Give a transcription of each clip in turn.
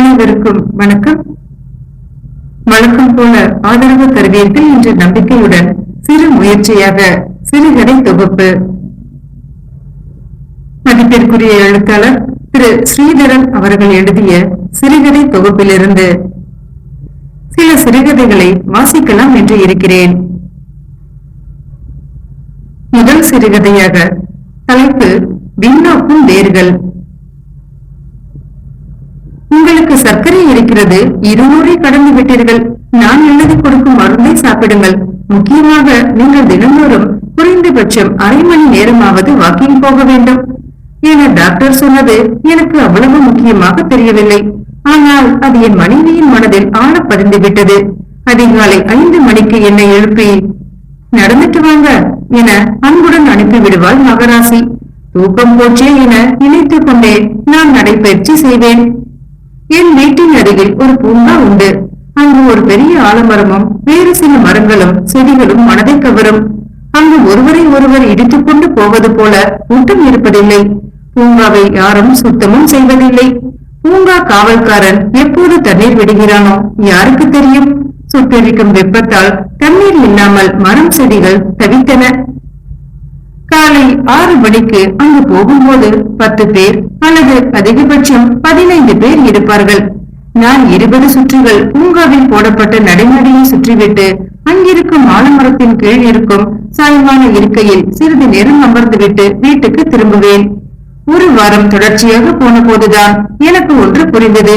அனைவருக்கும் வணக்கம். வழக்கம் போல ஆதரவு தருவீர்கள் என்ற நம்பிக்கையுடன் சிறு முயற்சியாக சிறுகதை தொகுப்பு. மதிப்பிற்குரிய எழுத்தாளர் திரு ஸ்ரீதரன் அவர்கள் எழுதிய சிறுகதை தொகுப்பிலிருந்து சில சிறுகதைகளை வாசிக்கலாம் என்று இருக்கிறேன். முதல் சிறுகதையாக தலைப்பு விண்ணோக்கும் வேர்கள் உங்களுக்கு சர்க்கரை இருக்கிறது இருநூறை கடந்து விட்டீர்கள். நான் எழுதி கொடுக்கும் மருந்தை சாப்பிடுங்கள். முக்கியமாக நீங்கள் தினந்தோறும் குறைந்தபட்சம் அரை மணி நேரமாவது வாக்கிங் போக வேண்டும். என டாக்டர் சொன்னது எனக்கு அவ்வளவு முக்கியமாக தெரியவில்லை. ஆனால் அது என் மனைவியின் மனதில் ஆழ பதிந்து விட்டது. அதிகாலை ஐந்து மணிக்கு என்னை எழுப்பி நடந்துட்டு வாங்க என அன்புடன் அனுப்பிவிடுவாள் மகராசி. தூக்கம் போச்சே என நினைத்துக் கொண்டே நான் நடைபயிற்சி செய்வேன். என் வீட்டின் அருகில் ஒரு பூங்கா உண்டு. அங்கு ஒரு பெரிய ஆலமரமும் வேறு சில மரங்களும் செடிகளும் மனதை கவரும். அங்கு ஒருவரை ஒருவர் இடித்துக் கொண்டு போவது போல கூட்டம் இருப்பதில்லை. பூங்காவை யாரும் சுத்தமும் செய்வதில்லை. பூங்கா காவல்காரன் எப்போது தண்ணீர் விடுகிறானோ யாருக்கு தெரியும்? சுற்றிருக்கும் வெப்பத்தால் தண்ணீர் இல்லாமல் மரம் செடிகள் தவித்தன. காலை ஆறு மணிக்கு அங்கு போகும்போது பத்து பேர் அல்லது அதிகபட்சம் பதினைந்து பேர் இருப்பார்கள். நான் இருபது சுற்றுகள் பூங்காவில் போடப்பட்ட நடைமுறையை சுற்றிவிட்டு அங்கிருக்கும் ஆலமரத்தின் கீழ் இருக்கும் சாய்வான இருக்கையில் சிறிது நேரம் அமர்ந்துவிட்டு வீட்டுக்கு திரும்புவேன். ஒரு வாரம் தொடர்ச்சியாக போன போதுதான் எனக்கு ஒன்று புரிந்தது.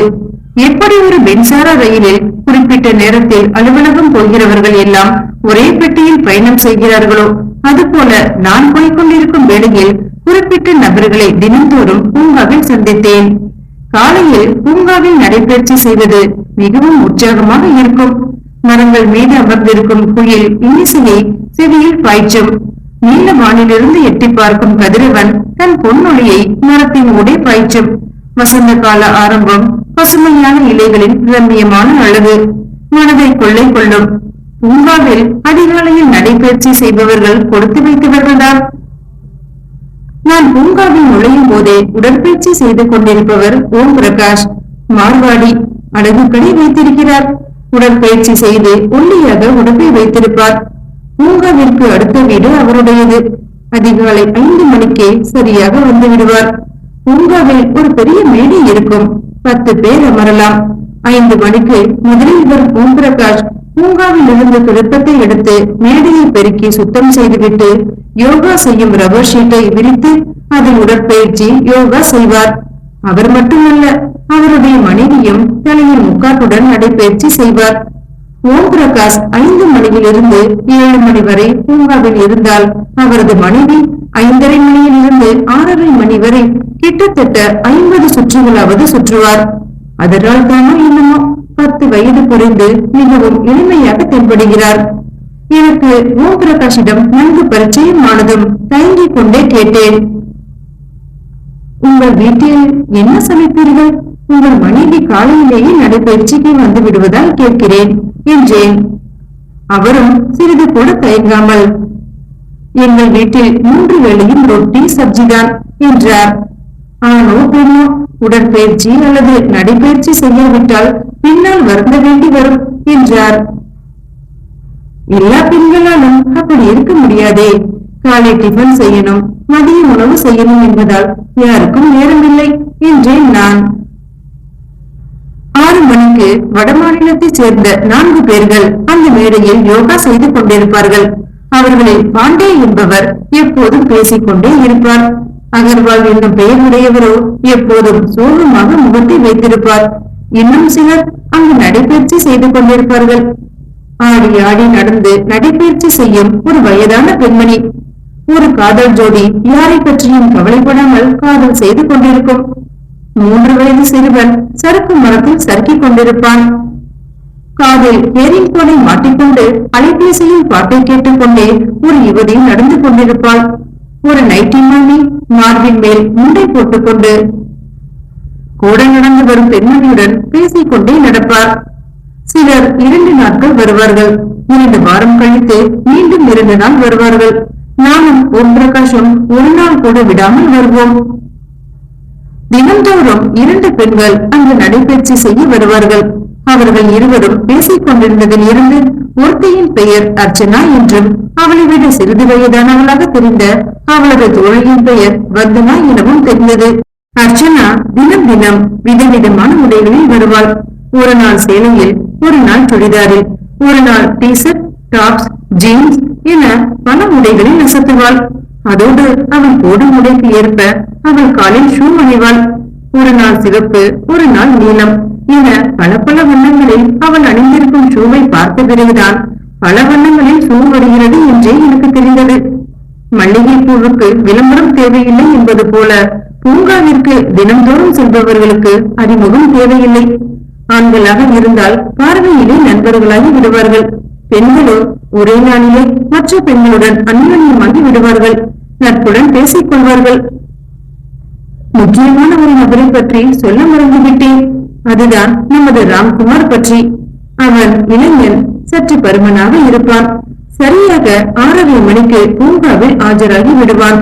எப்படி ஒரு மின்சார ரயிலில் குறிப்பிட்ட நேரத்தில் அலுவலகம் போகிறவர்கள் எல்லாம் ஒரே பெட்டியில் பயணம் செய்கிறார்களோ? அதுபோல நான் போய்கொண்டிருக்கும் வேளையில் குறிப்பிட்ட நபர்களை தினந்தோறும் பூங்காவில் சந்தித்தேன். காலையில் பூங்காவில் நடைபயிற்சி செய்வது மிகவும் உற்சாகமாக இருக்கும். மரங்கள் மீது அமர்ந்திருக்கும் குயில் இன்னிசையை செவியில் பாய்ச்சும். நீல வானிலிருந்து எட்டி பார்க்கும் கதிரவன் தன் பொன்னொழியை மரத்தின் ஊடே பாய்ச்சும். வசந்த கால ஆரம்பம் பசுமையான இலைகளின் ரம்மியமான அழகு மனதை கொள்ளை கொள்ளும். பூங்காவில் அதிகாலையில் நடைபயிற்சி செய்பவர்கள் கொடுத்து வைத்தவர்கள்தான். நான் பூங்காவில் நுழையும் போதே உடற்பயிற்சி செய்து கொண்டிருப்பவர் ஓம் பிரகாஷ் மார்வாடி அழகு கடை வைத்திருக்கிறார். உடற்பயிற்சி செய்து ஒல்லியாக உடம்பை வைத்திருப்பார். பூங்காவிற்கு அடுத்த வீடு அவருடையது. அதிகாலை ஐந்து மணிக்கே சரியாக வந்து விடுவார். பூங்காவில் ஒரு பெரிய மேடை இருக்கும். பத்து பேர் அமரலாம். ஐந்து மணிக்கு முதலில் வரும் ஓம் பிரகாஷ் பூங்காவில் இருந்து துடப்பத்தை எடுத்து மேடையை பெருக்கி சுத்தம் செய்துவிட்டு யோகா செய்யும் ரப்பர் ஷீட்டை விரித்து அதில் உடற்பயிற்சி யோகா செய்வார். அவர் மட்டுமல்ல அவருடைய மனைவியும் தலையில் முக்காட்டுடன் நடைபயிற்சி செய்வார். ஓம் பிரகாஷ் ஐந்து மணியிலிருந்து ஏழு மணி வரை பூங்காவில் இருந்தால் அவரது மனைவி ஐந்தரை மணியில் இருந்து ஆறரை மணி வரை கிட்டத்தட்ட ஐம்பது சுற்றுகளாவது சுற்றுவார். அதனால் தானோ என்னமோ? பத்து வயது குறைந்து மிகவும் எளிமையாக தென்படுகிறார். எனக்கு ஓம் பிரகாஷிடம் நன்கு பரிச்சயமானதும் தயங்கிக் கொண்டே கேட்டேன். உங்கள் வீட்டில் என்ன சமைப்பீர்கள்? உங்கள் மனைவி காலையிலேயே நடைபயிற்சிக்கு வந்து விடுவதால் கேட்கிறேன் என்றேன். அவரும் சிறிது கூட தயங்காமல் எங்கள் வீட்டில் மூன்று வேளையும் ரொட்டி சப்ஜிதான் என்றார். ஆனோ பெண்ணோ உடற்பயிற்சி அல்லது நடைபயிற்சி செய்யாவிட்டால் பின்னால் வருந்த வேண்டி வரும் என்றார். எல்லா பெண்களாலும் அப்படி இருக்க முடியாதே. காலை டிஃபன் செய்யணும் மதிய உணவு செய்யணும் என்பதால் யாருக்கும் நேரமில்லை என்றேன் நான். ஆறு மணிக்கு வடமாநிலத்தைச் சேர்ந்த நான்கு பேர்கள் அந்த மேடையில் யோகா செய்து கொண்டிருப்பார்கள். அவர்களில் பாண்டே என்பவர் எப்போதும் பேசிக்கொண்டே இருப்பார். அகர்வால் என்னும் பெயருடையவரோ எப்போதும் சோகமாக முகத்தை வைத்திருப்பார். இன்னும் சிலர் அங்கு நடைபயிற்சி செய்து கொண்டிருப்பார்கள். ஆடி ஆடி நடந்து நடைபயிற்சி செய்யும் ஒரு வயதான பெண்மணி. ஒரு காதல் ஜோடி யாரை பற்றியும் கவலைப்படாமல் காதல் செய்து கொண்டிருக்கும். மூன்று வயது சிறுவன் சறுக்கு மரத்தில் சறுக்கிக் கொண்டிருப்பான். காதில் ஏரிங் போனை மாட்டிக்கொண்டு அலைபேசியில் பாட்டை கேட்டுக்கொண்டே ஒரு யுவதி நடந்து கொண்டிருப்பாள். ஒரு நைட்டி மாமி மார்பின் மேல் முண்டை போட்டுக்கொண்டு கூட நடந்து வரும் பெண்மணியுடன் பேசிக்கொண்டே நடப்பார். சிலர் இரண்டு நாட்கள் வருவார்கள். இரண்டு வாரம் கழித்து மீண்டும் இரண்டு நாள் வருவார்கள். நானும் ஓம் பிரகாஷும் ஒரு நாள் கூட விடாமல் வருவோம். தினந்தோறும் இரண்டு பெண்கள் அங்கு நடைபயிற்சி செய்ய வருவார்கள். அவர்கள் இருவரும் பேசிக் கொண்டிருந்ததில் இருந்து ஒருத்தையின் பெயர் அர்ச்சனா என்றும் அவளை விட சிறிது வயதானவளாக தெரிந்த அவளது தோழியின் பெயர் வந்தனா எனவும் தெரிந்தது. தினம் தினம் விதவிதமான உடைகளில் வருவாள். ஒரு நாள் சேலையில் ஒரு நாள் சுடிதாரில் ஒரு நாள் டிஷர்ட் டாப்ஸ் ஜீன்ஸ் என பல உடைகளில் நசத்துவாள் அதோடு அவள் போடும் உடைக்கு ஏற்ப அவள் காலில் ஷூ அணிவாள். ஒரு நாள் சிவப்பு ஒரு நாள் நீளம் என பல பல வண்ணங்களில் அவள் அணிந்திருக்கும் ஷூவை பார்த்த பிறகுதான் பல வண்ணங்களில் ஷூ வருகிறது என்றே எனக்கு தெரிந்தது. மல்லிகை பூவுக்கு விளம்பரம் தேவையில்லை என்பது போல பூங்காவிற்கு தினம்தோறும் செல்பவர்களுக்கு அறிமுகம் தேவையில்லை. ஆண்களாக இருந்தால் பார்வையிலே நண்பர்களாகி விடுவார்கள். பெண்களோ ஒரே நாளிலே மற்ற பெண்களுடன் அந்யோன்யமாகி விடுவார்கள். நட்புடன் பேசிக் கொள்வார்கள் முக்கியமான ஒரு நபரை பற்றி சொல்ல மறந்துவிட்டேன். அதுதான் நமது ராம்குமார் பற்றி. அவன் இளைஞன் சற்று பருமனாக இருப்பான். சரியாக ஆறரை மணிக்கு பூங்காவில் ஆஜராகி விடுவான்.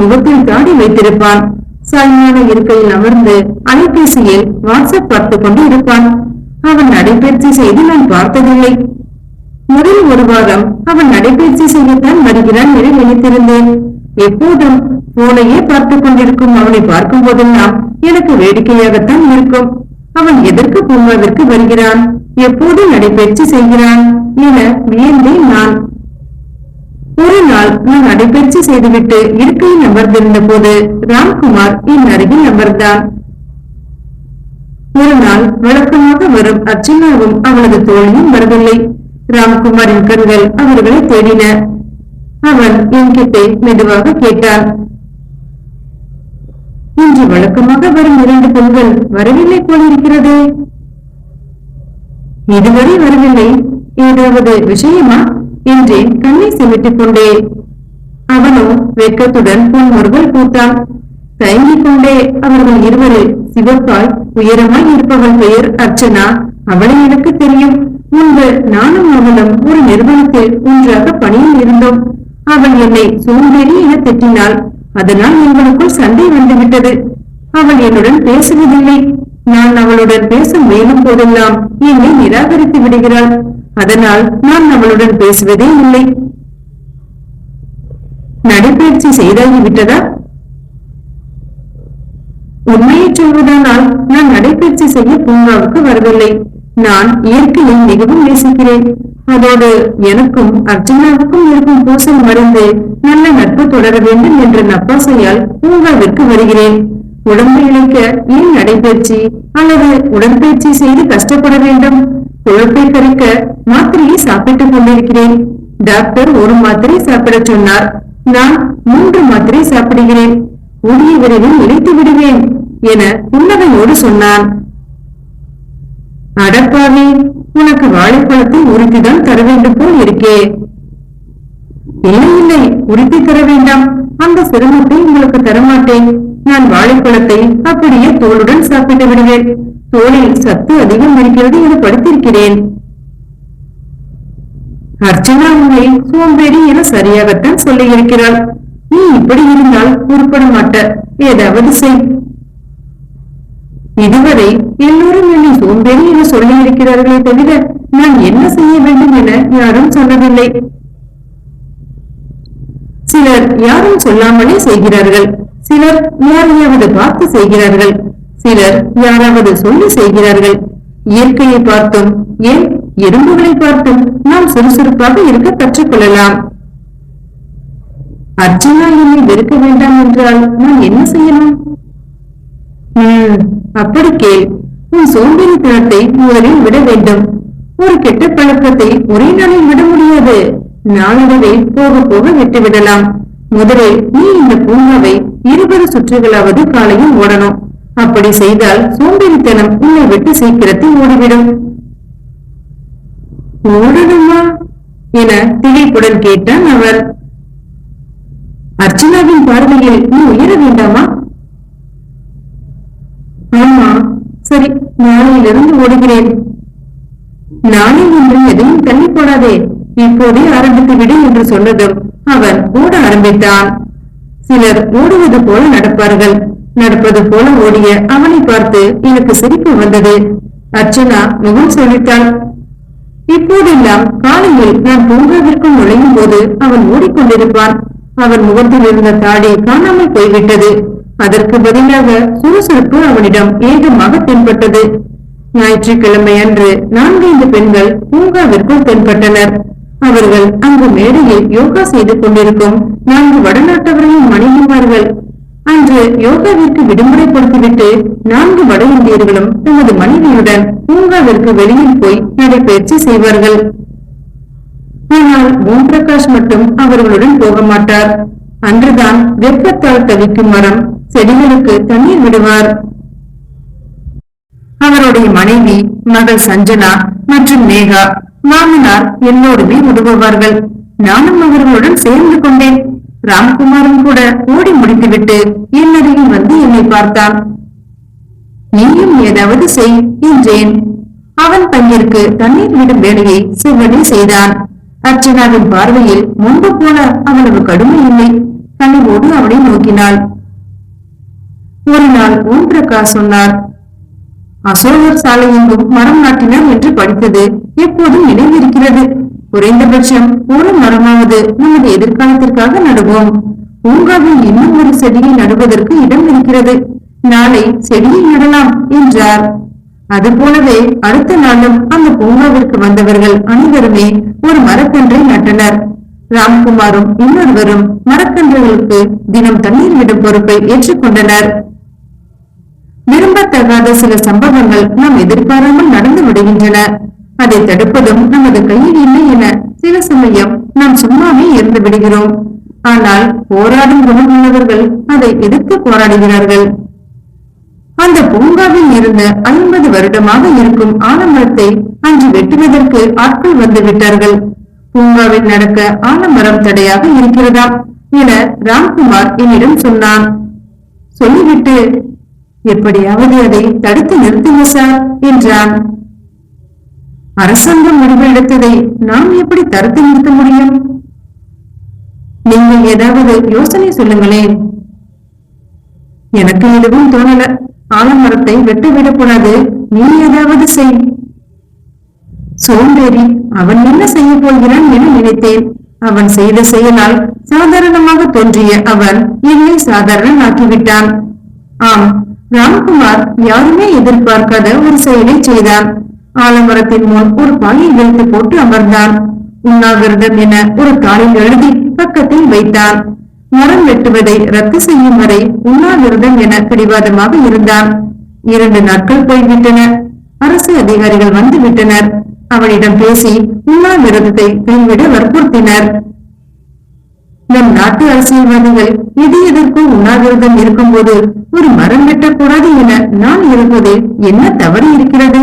முகத்தில் தாடி வைத்திருப்பான். சாய்மான இருக்கையில் அமர்ந்து அலைபேசியில் வாட்ஸ்அப் பார்த்து கொண்டு இருப்பான். அவன் நடைபயிற்சி செய்து நான் பார்த்ததில்லை. முதல் ஒரு வாரம் அவன் நடைபயிற்சி செய்யத்தான் வருகிறான் என நினைத்திருந்தேன். எப்போதும் போனையே பார்த்துக் கொண்டிருக்கும் அவனை பார்க்கும் போதெல்லாம் எனக்கு வேடிக்கையாகத்தான் இருக்கும். அவன் எதற்கு பூங்காவிற்கு வருகிறான்? எப்போது நடைபயிற்சி செய்கிறான்? என வியந்தேன் நான். ஒரு நாள் நான் நடைபயிற்சி செய்துவிட்டு இருக்கையில் அமர்ந்திருந்த போது ராம்குமார் என் அருகில் அமர்ந்தான் ஒரு நாள் வழக்கமாக வரும் அர்ச்சனாவும் அவளது தோழியும் வரவில்லை. ராம்குமாரின் கண்கள் அவர்களை தேடின. அவன் என்கிட்டே மெதுவாக கேட்டான். இன்று வழக்கமாக வரும் இரண்டு பெண்கள் வரவில்லை போலிருக்கிறதே இதுவரை வரவில்லை. ஏதாவது விஷயமா? என்றேன் கண்ணை சிமிட்டிக் கொண்டே அவனோ வெட்கத்துடன் புன்முறுவல் பூத்தான் தயங்கிக் கொண்டே அவர்கள் இருவரில் சிவப்பால் உயரமாய் இருப்பவள் பெயர் அர்ச்சனா. அவளை எனக்கு தெரியும். முன்பு நானும் அவளும் ஒரு நிறுவனத்தில் ஒன்றாக பணியில் இருந்தோம். அவள் என்னை சோம்பேறி என திட்டினாள். அதனால் எங்களுக்குள் சண்டை வந்துவிட்டது. அவள் என்னுடன் பேசுவதில்லை. நான் அவளுடன் பேச முயலும் போதெல்லாம் என்னை நிராகரித்து விடுகிறாள். அதனால் நான் அவளுடன் பேசுவதே இல்லை. நடைபயிற்சி செய்தாகிவிட்டதா உண்மையை சொல்வதானால் நான் நடைபயிற்சி செய்ய பூங்காவுக்கு வரவில்லை. நான் இயற்கையை மிகவும் நேசிக்கிறேன். அதோடு எனக்கும் அர்ஜுனாவுக்கும் இருக்கும் பூசல் மருந்து நல்ல நட்பு தொடர வேண்டும் என்ற நப்பாசையால் பூங்காவிற்கு வருகிறேன். உடம்பு இழைக்க ஏன் நடைபயிற்சி? அல்லது உடற்பயிற்சி செய்து கஷ்டப்பட வேண்டும்? கொழுப்பை கரைக்க மாத்திரையை சாப்பிட்டுக் கொண்டிருக்கிறேன். டாக்டர் ஒரு மாத்திரை சாப்பிட சொன்னார். நான் மூன்று மாத்திரை சாப்பிடுகிறேன். கூடிய விரைவில் இழைத்து விடுவேன் என புன்னகையோடு சொன்னான். அடப்பாவி உனக்கு வாழைப்பழத்தை உறுதிதான் தர வேண்டும் போல் இருக்கே. இல்லை இல்லை உறுதி தர வேண்டாம். அந்த சிரமத்தை உங்களுக்கு தரமாட்டேன். நான் வாழைப்பழத்தை அப்படியே தோலுடன் சாப்பிட்டு விடுவேன். தோலில் சத்து அதிகம் இருக்கிறது என படித்திருக்கிறேன். அர்ச்சனா உன்னை சோம்பேறி என சரியாகத்தான் சொல்லி இருக்கிறாள் நீ இப்படி இருந்தால் உருப்பட மாட்ட ஏதாவது செய். இதுவரை எல்லோரும் என்னை சோம்பேறி என சொல்லி இருக்கிறார்களே தவிர நான் என்ன செய்ய வேண்டும் என யாரும் சொல்லவில்லை. சிலர் யாரும் சொல்லாமலே செய்கிறார்கள். சிலர் யாரையாவது பார்த்து செய்கிறார்கள் சிலர் யாராவது சொல்லி செய்கிறார்கள். இயற்கையை பார்த்தும் ஏன் எறும்புகளை பார்த்தும் நாம் சுறுசுறுப்பாக இருக்க கற்றுக்கொள்ளலாம் அர்ச்சனா என்னை வெறுக்க வேண்டாம் என்றால் நான் என்ன செய்யணும்? உம் அப்படி கேள். உன் சோம்பேறித்தனத்தை முதலில் விட வேண்டும். ஒரு கெட்ட பழக்கத்தை ஒரே நாளில் விட முடியாது. நாளடைவே போக போக விட்டுவிடலாம். முதலில் நீ இந்த பூங்காவை இருபது சுற்றுகளாவது காலையில் ஓடணும். அப்படி செய்தால் சோம்பேறித்தனம் உன்னை விட்டு சீக்கிரத்தில் ஓடிவிடும். ஓடணுமா? என திகைப்புடன் கேட்டான் அவர் அர்ச்சனாவின் பார்வையில் நீ உயர வேண்டாமா? ஆமா சரி நாளையிலிருந்து ஓடுகிறேன். நாளை என்று எதையும் தள்ளி போடாதே இப்போதே ஆரம்பித்து விடு என்று சொன்னதும் அவன் ஓட ஆரம்பித்தான். சிலர் ஓடுவது போல நடப்பார்கள். நடப்பது போல ஓடிய அவனை பார்த்து எனக்கு சிரிப்பு வந்தது. அர்ச்சனா முகம் சொல்லிட்டாள் இப்போதெல்லாம் காலையில் நான் பூங்காவிற்குள் நுழையும் போது அவன் ஓடிக்கொண்டிருப்பான். அவன் முகத்தில் இருந்த தாடி காணாமல் போய்விட்டது. அதற்கு பதிலாக சுறுசுறுப்பு அவனிடம் ஏகமாக தென்பட்டது. ஞாயிற்றுக்கிழமை அன்று நான்கைந்து பெண்கள் பூங்காவிற்குள் தென்பட்டனர். அவர்கள் அங்கு மேடையில் யோகா செய்து கொண்டிருக்கும் நான்கு வடநாட்டவரையும் மனைவிமார்கள். அன்று யோகாவிற்கு விடுமுறை கொடுத்துவிட்டு நான்கு வட இந்தியர்களும் தமது மனைவியுடன் பூங்காவிற்கு வெளியில் போய் நடைபயிற்சி செய்வார்கள். ஆனால் ஓம் பிரகாஷ் மட்டும் அவர்களுடன் போக மாட்டார். அன்றுதான் வெப்பத்தால் தவிக்கும் மரம் செடிகளுக்கு தண்ணீர் விடுவார். அவருடைய மனைவி மகள் சஞ்சனா மற்றும் மேகா மாமனார் எல்லோருமே உதவுவார்கள். நானும் அவர்களுடன் சேர்ந்து கொண்டேன். ராம்குமாரும் கூட ஓடி முடித்துவிட்டு என்னருகில் வந்து என்னை பார்த்தான். நீயும் ஏதாவது செய் என்றேன். அவன் பையனுக்கு தண்ணீர் விடும் வேலையை சிவனே செய்தான். அர்ச்சனாவின் பார்வையில் முன்பு போல அவ்வளவு கடுமை இல்லை. கனிவோடு அவனை நோக்கினாள். ஒரு நாள் ஓம் பிரகாஷ் சொன்னார் அசோகர் சாலை மரம் நாட்டினார் என்று படித்தது எப்போதும் நினைவிருக்கிறது. குறைந்தபட்சம் ஒரு மரமாவது நமது எதிர்காலத்திற்காக நடுவோம். பூங்காவில் இன்னும் ஒரு செடியை நடுவதற்கு இடம் இருக்கிறது. நாளை செடியை நடலாம் என்றார். அது போலவே அடுத்த நாளும் அந்த பூங்காவிற்கு வந்தவர்கள் அனைவருமே ஒரு மரக்கன்றை நட்டனர். ராம்குமாரும் இன்னொருவரும் மரக்கன்றுகளுக்கு தினம் தண்ணீர் விடும் பொறுப்பை ஏற்றுக்கொண்டனர். விரும்பத்தகாத சில சம்பவங்கள் நாம் எதிர்பாராமல் நடந்து விடுகின்றன. அதை தடுப்பதும் நமது கையில் இல்லை என சில சமயம் நாம் சும்மாவே இருந்து விடுகிறோம். ஆனால் போராடும் குணம் உள்ளவர்கள் அதை எதிர்த்து போராடுகிறார்கள். அந்த பூங்காவில் இருந்த ஐம்பது வருடமாக இருக்கும் ஆலமரத்தை அன்று வெட்டுவதற்கு ஆட்கள் வந்து விட்டார்கள். பூங்காவில் நடக்க ஆலமரம் தடையாக இருக்கிறதா என ராம்குமார் என்னிடம் சொன்னான். சொல்லிவிட்டு எப்படியாவது அதை தடுத்து நிறுத்துங்க சார் என்றான். அரசாங்கம் முடிவு எடுத்ததை நாம் எப்படி தடுத்து நிறுத்த முடியும்? நீங்கள் ஏதாவது யோசனை சொல்லுங்களேன். எனக்கு எதுவும் தோணல. ஆலமரத்தை வெட்ட விடக்கூடாது நீ ஏதாவது செய். சோம்பேறி அவன் என்ன செய்ய போகிறான் என நினைத்தேன். அவன் செய்த செயலால் சாதாரணமாக தோன்றிய அவன் என்னை சாதாரணமாக்கிவிட்டான் ஆம் ராம்குமார் யாருமே எதிர்பார்க்காத ஒரு செயலை செய்தான் ஆலமரத்தின் முன் ஒரு பாயை இழுத்து போட்டு அமர்ந்தான் உண்ணாவிரதம் என ஒரு தாளில் எழுதி பக்கத்தில் வைத்தான் மரம் வெட்டுவதை ரத்து செய்யும் வரை உண்ணாவிரதம் என பிடிவாதமாக இருந்தான் இரண்டு நாட்கள் போய்விட்டன. அரசு அதிகாரிகள் வந்து விட்டனர் அவனிடம் பேசி உண்ணாவிரதத்தை கைவிட வற்புறுத்தினர். நம் நாட்டு அரசியல்வாதிகள் எது எதற்கும் உண்ணாவிரதம் இருக்கும்போது ஒரு மரம் வெட்டக்கூடாது என நான் இருப்பது என்ன தவறு இருக்கிறது?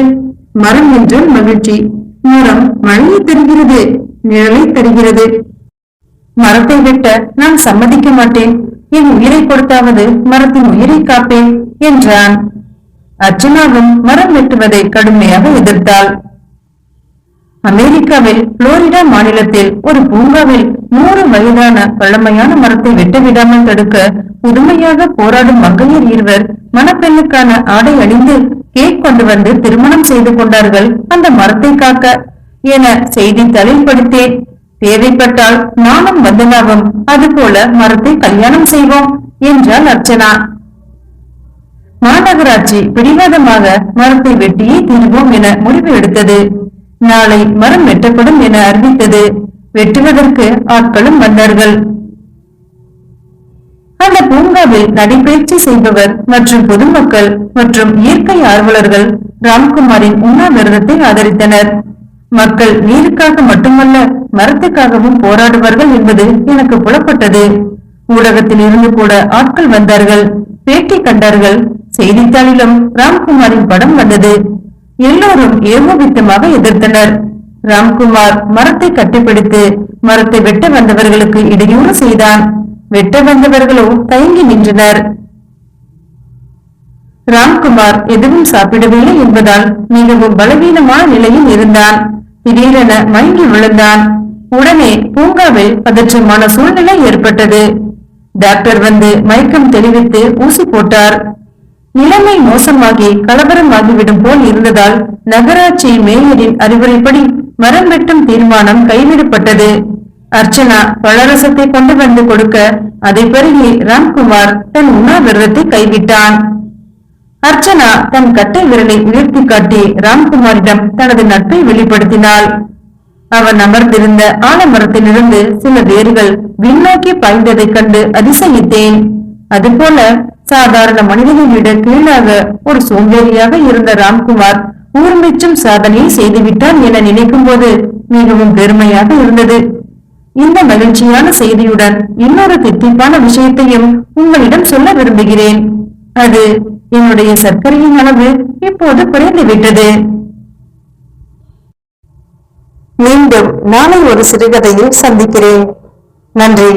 மரம் என்றால் மகிழ்ச்சி. மரம் மழையை தருகிறது நிழலை தருகிறது. மரத்தை வெட்ட நான் சம்மதிக்க மாட்டேன். என் உயிரை கொடுத்தாவது மரத்தின் உயிரை காப்பேன் என்றான். அர்ச்சனாவும் மரம் வெட்டுவதை கடுமையாக எதிர்த்தாள். அமெரிக்காவில் புளோரிடா மாநிலத்தில் ஒரு பூங்காவில் நூறு வயதான பழமையான மரத்தை வெட்டவிடாமல் தடுக்க புதுமையாக போராடும் மங்கையர் இருவர் மணப்பெண்ணுக்கான ஆடை அணிந்து கேக் கொண்டு வந்து திருமணம் செய்து கொண்டார்கள் அந்த மரத்தை காக்க. என செய்தித்தாளில் படித்தேன் தேவைப்பட்டால் நானும் வந்தனாவும் அதுபோல மரத்தை கல்யாணம் செய்வோம் என்றாள் அர்ச்சனா. மாநகராட்சி பிடிவாதமாக மரத்தை வெட்டியே தீர்வோம் என முடிவு எடுத்தது. நாளை மரம் வெட்டப்படும் என அறிவித்தது. வெட்டுவதற்கு ஆட்களும் வந்தார்கள். அந்த பூங்காவில் நடைபயிற்சி செய்பவர் மற்றும் பொதுமக்கள் மற்றும் இயற்கை ஆர்வலர்கள் ராம்குமாரின் உண்ணாவிரதத்தை ஆதரித்தனர். மக்கள் நீருக்காக மட்டுமல்ல மரத்துக்காகவும் போராடுவார்கள் என்பது எனக்கு புலப்பட்டது. ஊடகத்தில் இருந்து கூட ஆட்கள் வந்தார்கள். பேட்டி கண்டார்கள். செய்தித்தாளிலும் ராம்குமாரின் படம் வந்தது. எல்லோரும் ஏகோபித்தமாக எதிர்த்தனர். ராம்குமார் மரத்தை கட்டிப்பிடித்து மரத்தை வெட்ட வந்தவர்களுக்கு இடையூறு செய்தான். வெட்ட வந்தவர்களோ தயங்கி நின்றனர். ராம்குமார் எதுவும் சாப்பிடவில்லை என்பதால் மிகவும் பலவீனமான நிலையில் இருந்தான். திடீரென மயங்கி விழுந்தான். உடனே பூங்காவில் பதற்றமான சூழ்நிலை ஏற்பட்டது. டாக்டர் வந்து மயக்கம் தெளிவித்து ஊசி போட்டார். நிலைமை மோசமாகி கலவரமாகிவிடும் போல் இருந்ததால் நகராட்சி மேயரின் அறிவுரைப்படி மரம் வெட்டும் தீர்மானம் கைவிடப்பட்டது. அர்ச்சனா பழரசத்தை கொண்டு வந்து கொடுக்க அதை பருகி ராம்குமார் தன் உண்ணாவிரதத்தை கைவிட்டான். அர்ச்சனா தன் கட்டை விரலை உயர்த்தி காட்டி ராம்குமாரிடம் தனது நட்பை வெளிப்படுத்தினாள். அவன் அமர்ந்திருந்த ஆலமரத்திலிருந்து சில வேர்கள் விண்ணோக்கி பாய்ந்ததைக் கண்டு அதிசயித்தேன். அதுபோல சாதாரண மனிதனை விட கீழாக ஒரு சோம்பேறியாக இருந்த ராம்குமார் ஊர்மிச்சும் சாதனையை செய்துவிட்டான் என நினைக்கும் போது மிகவும் பெருமையாக இருந்தது. இந்த மகிழ்ச்சியான செய்தியுடன் இன்னொரு தித்திப்பான விஷயத்தையும் உங்களிடம் சொல்ல விரும்புகிறேன். அது என்னுடைய சர்க்கரையின் அளவு இப்போது குறைந்துவிட்டது. மீண்டும் நாளை ஒரு சிறுகதையில் சந்திக்கிறேன். நன்றி.